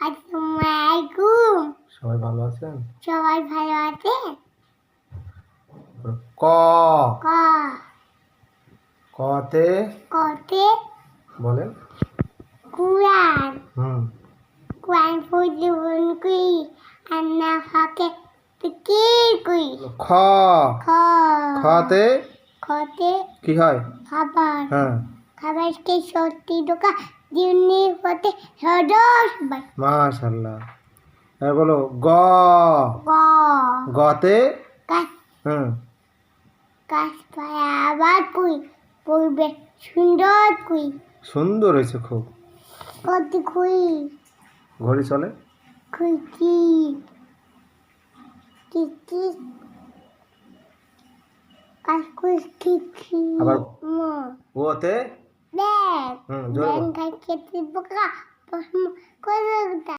আসসালামু আলাইকুম সবাই ভালো আছেন? সবাই ভালো আছে ক। ক। কতে? কতে? বলেন। কুরআন। হুম। কুরআন ফুজুন কুই আন্না ফাকে তিকির কুই খ। খ। খতে? খতে কি হয়? খাবার। হ্যাঁ। খাবারকে সত্যি দোকা দিনে হতে সদস বাই মাশাল্লাহ এবার বলো গ। গ। গতে? গাছ হুম। গাছপালা আবার কুই পড়বে সুন্দর কুই। সুন্দর হয়েছে খুব। কত কুই? ঘড়ি চলে? কুই কি? কি কি? গাছ কুই কি কি? আবার- মো ওতে ব্যাগ হুম জোরে বল। ব্যাগ খেতে বোকা করে